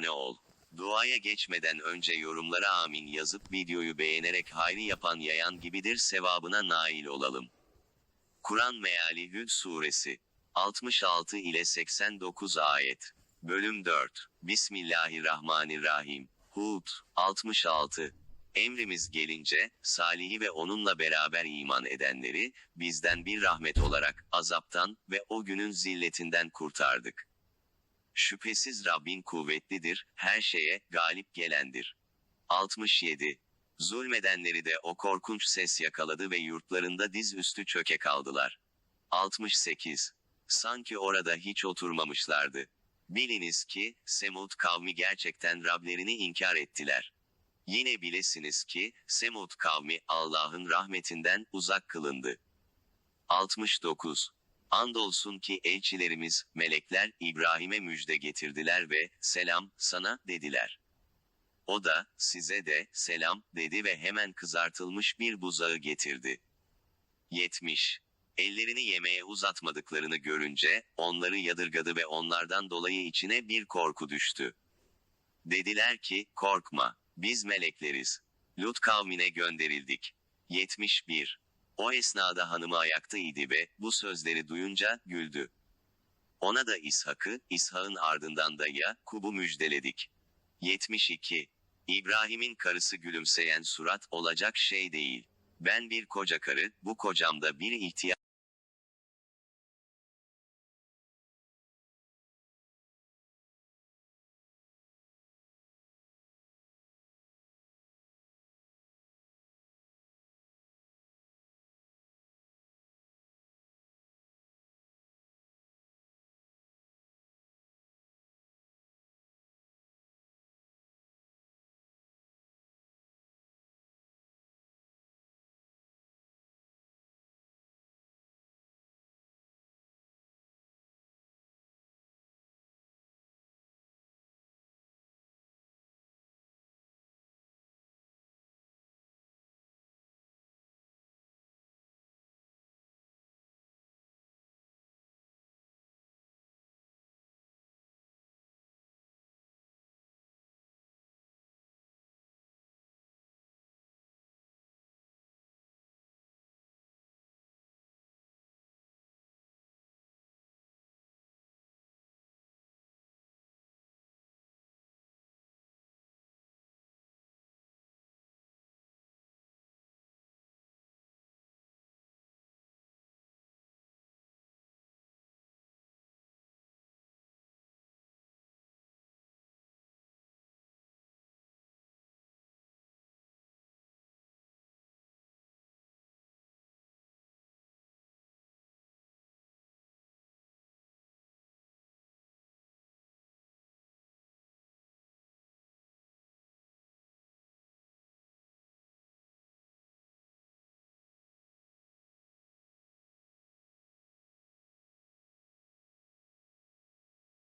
abone ol. Duaya geçmeden önce yorumlara amin yazıp videoyu beğenerek hayri yapan yayan gibidir sevabına nail olalım. Kur'an Meali Hud Suresi 66 ile 89 ayet. Bölüm 4. Bismillahirrahmanirrahim. Hud 66. Emrimiz gelince, Salih'i ve onunla beraber iman edenleri, bizden bir rahmet olarak, azaptan ve o günün zilletinden kurtardık. Şüphesiz Rabbin kuvvetlidir, her şeye galip gelendir. 67. Zulmedenleri de o korkunç ses yakaladı ve yurtlarında diz üstü çöke kaldılar. 68. Sanki orada hiç oturmamışlardı. Biliniz ki, Semud kavmi gerçekten Rablerini inkar ettiler. Yine bilesiniz ki, Semud kavmi Allah'ın rahmetinden uzak kılındı. 69. Andolsun ki elçilerimiz, melekler İbrahim'e müjde getirdiler ve, selam, sana, dediler. O da, size de, selam, dedi ve hemen kızartılmış bir buzağı getirdi. 70. Ellerini yemeğe uzatmadıklarını görünce, onları yadırgadı ve onlardan dolayı içine bir korku düştü. Dediler ki, korkma, biz melekleriz. Lut kavmine gönderildik. 71. O esnada hanımı ayakta idi ve, bu sözleri duyunca, güldü. Ona da İshak'ı, İshak'ın ardından da Yakub'u müjdeledik. 72. İbrahim'in karısı gülümseyen surat olacak şey değil. Ben bir koca karı, bu kocamda bir ihtiyaç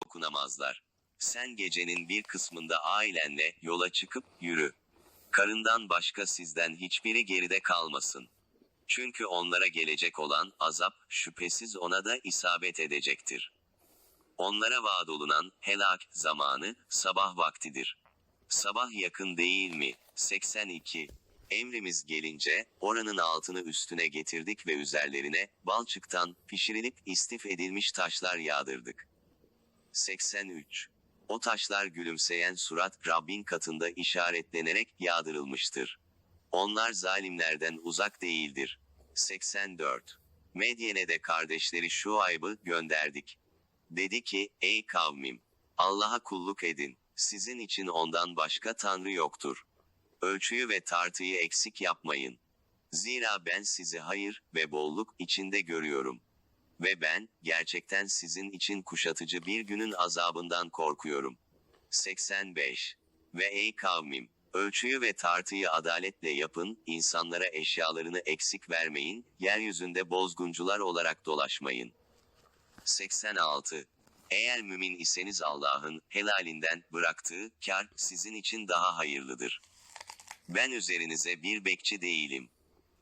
dokunamazlar. Sen gecenin bir kısmında ailenle yola çıkıp yürü. Karından başka sizden hiçbiri geride kalmasın. Çünkü onlara gelecek olan azap şüphesiz ona da isabet edecektir. Onlara vaad olunan helak zamanı sabah vaktidir. Sabah yakın değil mi? 82. Emrimiz gelince oranın altını üstüne getirdik ve üzerlerine balçıktan pişirilip istif edilmiş taşlar yağdırdık. 83. O taşlar gülümseyen surat Rabbin katında işaretlenerek yağdırılmıştır. Onlar zalimlerden uzak değildir. 84. Medyen'e de kardeşleri Şuayb'ı gönderdik. Dedi ki, ey kavmim, Allah'a kulluk edin, sizin için ondan başka tanrı yoktur. Ölçüyü ve tartıyı eksik yapmayın. Zira ben sizi hayır ve bolluk içinde görüyorum. Ve ben, gerçekten sizin için kuşatıcı bir günün azabından korkuyorum. 85. Ve ey kavmim, ölçüyü ve tartıyı adaletle yapın, insanlara eşyalarını eksik vermeyin, yeryüzünde bozguncular olarak dolaşmayın. 86. Eğer mümin iseniz Allah'ın helalinden bıraktığı kar sizin için daha hayırlıdır. Ben üzerinize bir bekçi değilim.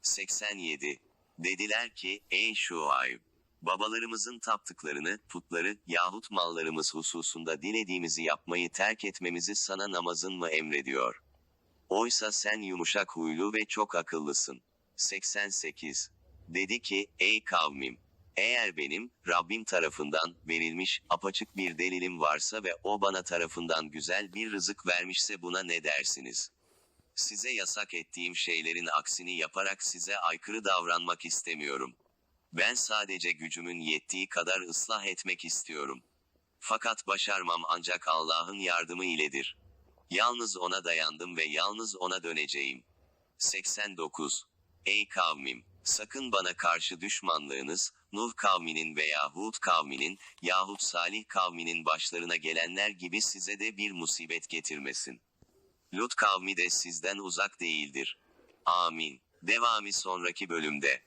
87. Dediler ki, ey Şuayb, Babalarımızın taptıklarını, putları yahut mallarımız hususunda dilediğimizi yapmayı terk etmemizi sana namazın mı emrediyor? Oysa sen yumuşak huylu ve çok akıllısın. 88. Dedi ki, ey kavmim! Eğer benim, Rabbim tarafından, verilmiş, apaçık bir delilim varsa ve o bana tarafından güzel bir rızık vermişse buna ne dersiniz? Size yasak ettiğim şeylerin aksini yaparak size aykırı davranmak istemiyorum. Ben sadece gücümün yettiği kadar ıslah etmek istiyorum. Fakat başarmam ancak Allah'ın yardımı iledir. Yalnız ona dayandım ve yalnız ona döneceğim. 89. Ey kavmim! Sakın bana karşı düşmanlığınız, Nuh kavminin veya Hud kavminin, yahut Salih kavminin başlarına gelenler gibi size de bir musibet getirmesin. Lut kavmi de sizden uzak değildir. Amin. Devamı sonraki bölümde.